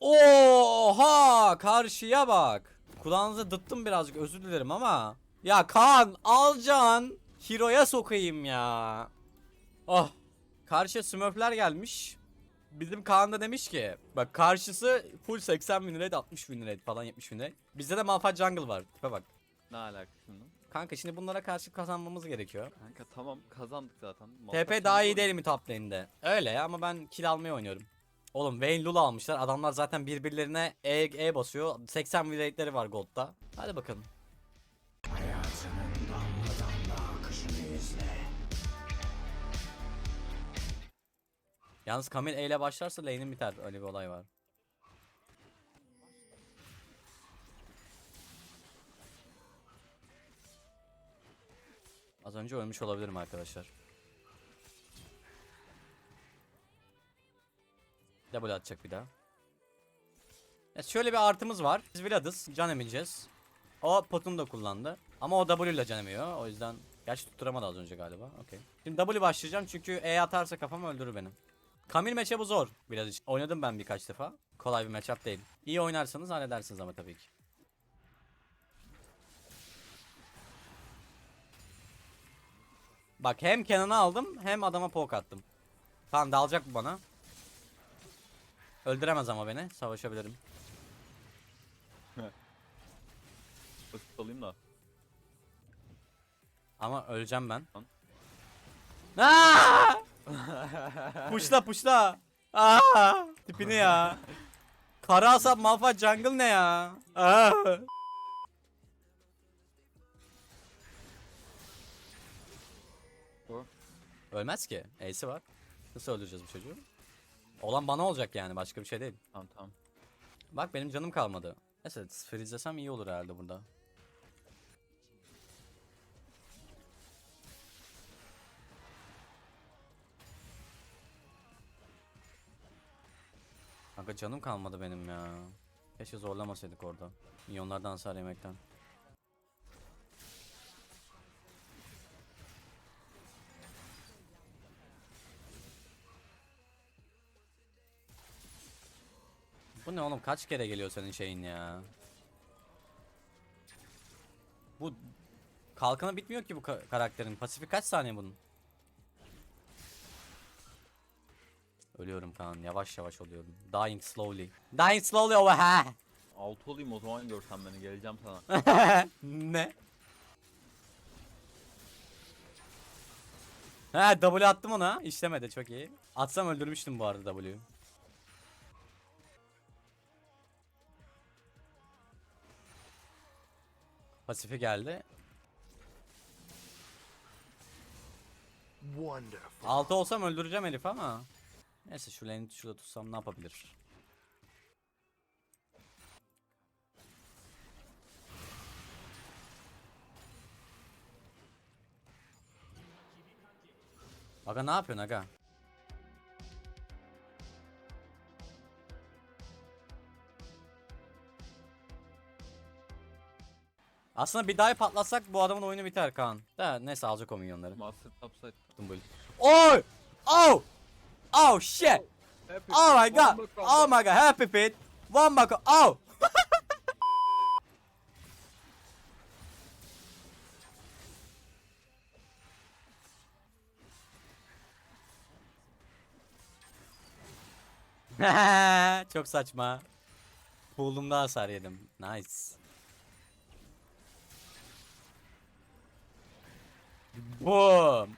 Oha karşıya bak. Kulağınıza dıttım birazcık özür dilerim ama. Ya Kaan alcan. Hero'ya sokayım ya. Oh. Karşıya smurfler gelmiş. Bizim Kaan da demiş ki bak karşısı full 80 bin red 60 bin red falan 70 bin red. Bizde de Malphite Jungle var. Tipe bak. Ne alaka şimdi? Kanka şimdi bunlara karşı kazanmamız gerekiyor. Kanka tamam kazandık zaten. TP daha iyi değil mi top lane'de? Öyle ama ben kill almayı oynuyorum. Oğlum Vayne Lula almışlar. Adamlar zaten birbirlerine E, e basıyor. 80 win var Gold'da. Hadi bakalım. Yalnız Kamil E ile başlarsa lane'in biter. Öyle bir olay var. Az önce ölmüş olabilirim arkadaşlar. Double atacak bir daha. Ya şöyle bir artımız var. Biz Vladis can emeceğiz. O potunu da kullandı. Ama o W ile can emiyor. O yüzden gerçi tutturamadı az önce galiba. Okey. Şimdi W başlayacağım çünkü E atarsa kafam öldürür beni. Kamil matchup'ı zor biraz için. Oynadım ben birkaç defa. Kolay bir matchup değil. İyi oynarsanız halledersiniz ama tabii ki. Bak hem Kenan'ı aldım hem adama poke attım. Tamam dalacak bu bana. Öldüremez ama beni. Savaşabilirim. Basit alayım da. Ama öleceğim ben. Lan. Aa! puşla puşla. Aa! Tipini ya. Kara asap Malphite jungle ne ya? Aa! Ölmez ki. Ace'i var. Nasıl öldüreceğiz bu çocuğu? Olan bana olacak yani başka bir şey değil. Tamam tamam. Bak benim canım kalmadı. Neyse freezesem iyi olur herhalde burada. Kanka canım kalmadı benim ya. Keşke zorlamasaydık orada. Milyonlardan hasar yemekten. Ne oğlum kaç kere geliyor senin şeyin ya? Bu kalkanı bitmiyor ki bu ka- karakterin. Pasifi kaç saniye bunun? Ölüyorum Kaan. Yavaş yavaş oluyorum. Dying slowly. Dying slowly over ha. Altı olayım o zaman görsen beni geleceğim sana. ne? Ha W attım ona. İşlemedi çok iyi. Atsam öldürmüştüm bu arada W'yu. Pasifi geldi. Wonderful. 6 olsam öldüreceğim Elif ama. Neyse şu lane'i şurada tutsam ne yapabilir? Aga ne yapıyorsun aga? Aslında bir daha patlatsak bu adamın oyunu biter Kaan. Da neyse alacak o milyonları. Master topside. Tuttum böyle. Oy! Oh! Oh shit! Oh my god! Oh my god! Happy feet! One back! Oh! Çok saçma. Pool'umda hasar yedim. Nice. Boom.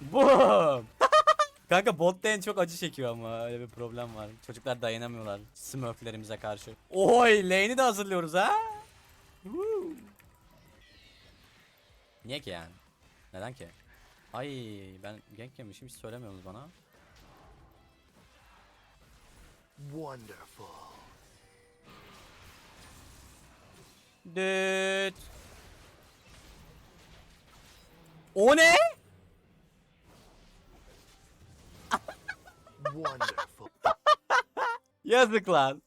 Boom. Kanka bot lane çok acı çekiyor ama öyle bir problem var. Çocuklar dayanamıyorlar smurflerimize karşı. Oy lane'i de hazırlıyoruz ha. Woo. Niye ki yani? Neden ki? Ay ben gank yemişim hiç söylemiyorsunuz bana. Wonderful. Düt. O ne? Yazık lan.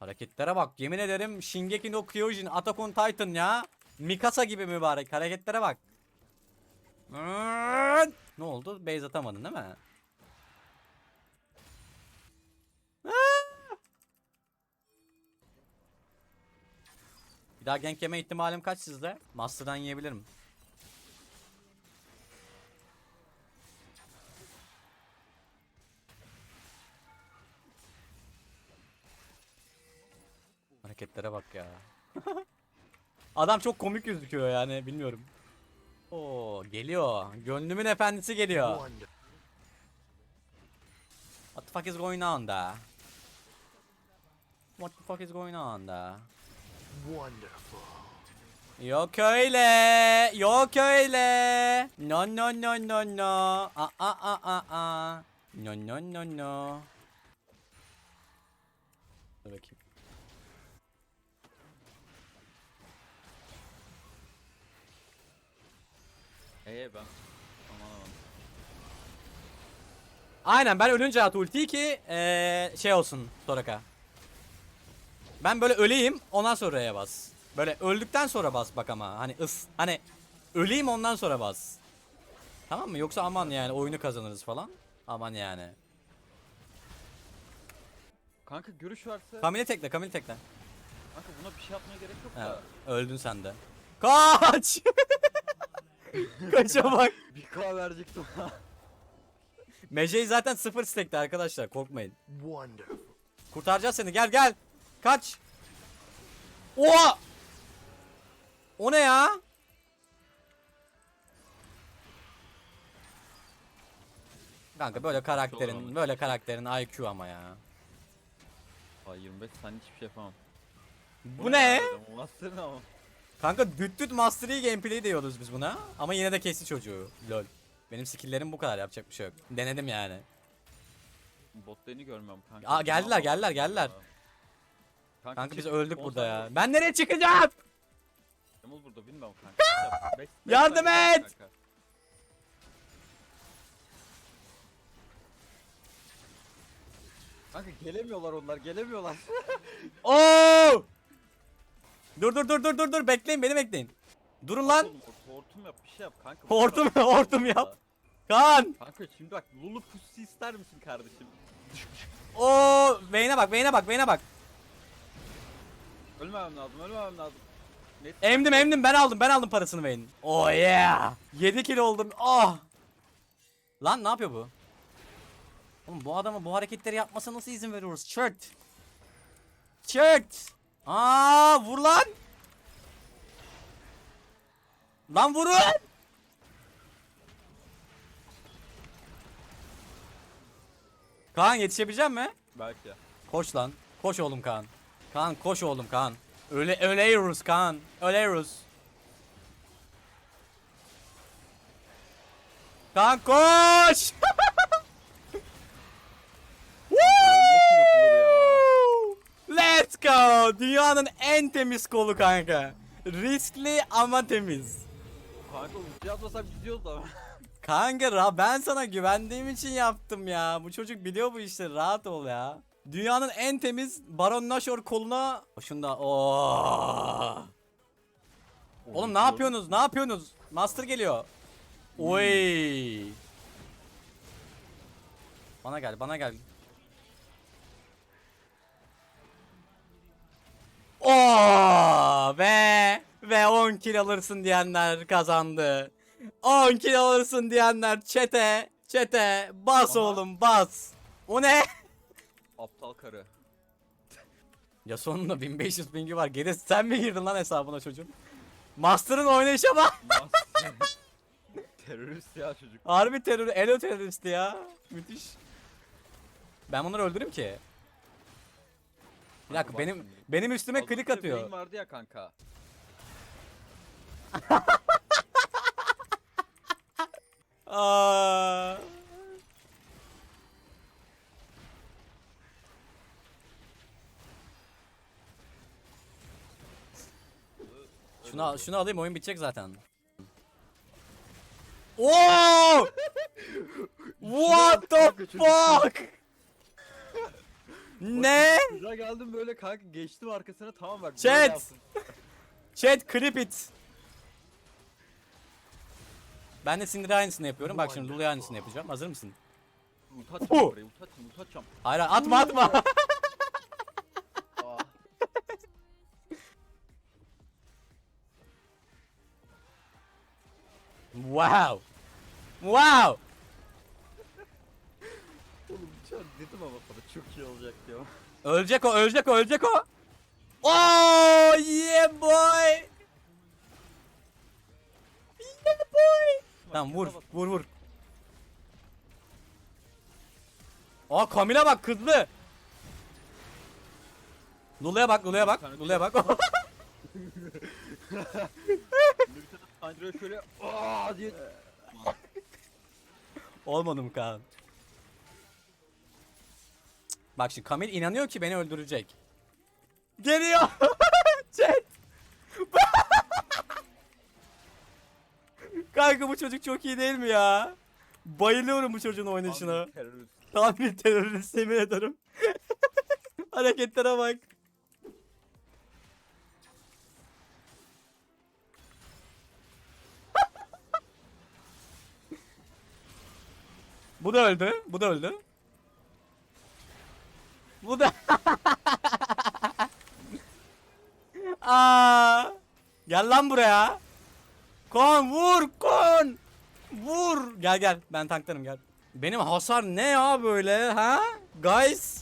Hareketlere bak. Yemin ederim Shingeki no Kyojin Attack on Titan ya. Mikasa gibi mübarek. Hareketlere bak. Ne oldu? Base atamadın değil mi? Daha gank yeme ihtimalim kaç sizde? Master'dan yiyebilirim. Hareketlere bak ya. Adam çok komik gözüküyor yani bilmiyorum. Oo geliyor. Gönlümün efendisi geliyor. What the fuck is going on da? What the fuck is going on da? Wonderful. Yok öyle. Yok öyle. No no no no no. A a a a a. No no no no. Dur bakayım. Ee ben. Aman aman. Aynen ben ölünce at ultiyi ki eee, şey olsun Soraka. Ben böyle öleyim ondan sonra R'ye bas. Böyle öldükten sonra bas bak ama hani ıs hani öleyim ondan sonra bas. Tamam mı? Yoksa aman yani oyunu kazanırız falan. Aman yani. Kanka görüş varsa. Kamil'i tekle, Kamil'i tekle. Kanka buna bir şey yapmaya gerek yok Ha, da. öldün sen de. Kaç! Kaça bak. Bir K verecektim. Mece'yi zaten sıfır stack'ti arkadaşlar korkmayın. Wonderful. Kurtaracağız seni gel gel. Kaç. Oha! O ne ya? Kanka böyle karakterin böyle karakterin IQ ama ya. Ay 25 sen hiçbir şey yapamam. Bu ne? Bu Master'ın ama. Kanka düt düt Master Yi gameplay diyoruz biz buna. Ama yine de kesti çocuğu. Lol. Benim skill'lerim bu kadar yapacak bir şey yok. Denedim yani. Bot lane'i görmüyorum kanka. Aa, Ne geldiler, geldiler, ya? Geldiler. Kanka biz çık, öldük on burada saniye ya. var. Ben nereye çıkacağım? Kemal burada bilmiyorum kanka. Beş- beş Yardım saniye et! kanka. Kanka gelemiyorlar onlar gelemiyorlar. Oo! Dur dur dur dur dur dur bekleyin beni bekleyin. Durun lan. Oğlum, Hortum yap bir şey yap kanka. Hortum Bunlar- hortum yap. Kaan. Kanka şimdi bak Lulu Pussy ister misin kardeşim? Oo, Vayne'e bak, Vayne'e bak, Vayne'e bak. Ölmemem lazım ölmemem lazım. Net Emdim emdim ben aldım ben aldım parasını Vayne'in. Oh yeah. 7 kilo oldum. Oh. Lan ne yapıyor bu? Oğlum bu adama bu hareketleri yapmasına nasıl izin veriyoruz? Çırt. Çırt. Aa vur lan. Lan vurun. Kaan yetişebilecek mi? belki. Koş lan. Koş oğlum Kaan. Kaan koş oğlum Kaan. Öyle ölüyoruz Kaan. Ölüyoruz. Kaan koş. Let's go. Dünyanın en temiz kolu kanka. Riskli ama temiz. Kanka ulti atmasam gidiyoruz da. Kanka ben sana güvendiğim için yaptım ya. Bu çocuk biliyor bu işleri. Rahat ol ya. Dünyanın en temiz Baron Nashor koluna... Şunda Oo. Oğlum ne yapıyorsunuz? Ne yapıyorsunuz? Master geliyor. Oy. Bana gel, bana gel. Oo ve ve 10 kill alırsın diyenler kazandı. 10 kill alırsın diyenler çete çete bas Aha. oğlum bas. O ne? Aptal karı. Ya sonunda 1500 pingi var. Geri sen mi girdin lan hesabına çocuğum? Master'ın oynayışa bak. Master. Terörist ya çocuk. Harbi terör, elo teröristi ya. Müthiş. Ben bunları öldürürüm ki. Bir dakika benim şimdi. benim üstüme Az önce klik atıyor. Vayne vardı ya kanka. Aa. Şunu al- şunu alayım oyun bitecek zaten. Oo! What the fuck? ne? Güzel geldim böyle kanka geçtim arkasına tamam bak. Chat. Chat clip it. Ben de Syndra aynısını yapıyorum. Bak şimdi Lulu'ya aynısını yapacağım. Hazır mısın? Ult atacağım Oh! buraya ult atacağım ult atacağım. Hayır hayır, atma atma. Ölecek o, ölecek o, ölecek o. Oh yeah boy. Yeah boy. Tamam vur, vur vur. Aa Kamil'e bak kızlı. Lulu'ya bak, Lulu'ya bak, Lulu'ya bak. Andrea şöyle aa diye Olmadı mı Kaan? Bak şimdi Kamil inanıyor ki beni öldürecek. Geliyor. Chat. Kanka bu çocuk çok iyi değil mi ya? Bayılıyorum bu çocuğun oynayışına. Tam bir terörist. Tam bir terörist yemin ederim. Hareketlere bak. Bu da öldü. Bu da öldü. Bu da. Aa! Gel lan buraya. Kon vur kon. Vur. Gel gel ben tanklarım gel. Benim hasar ne ya böyle ha? Guys.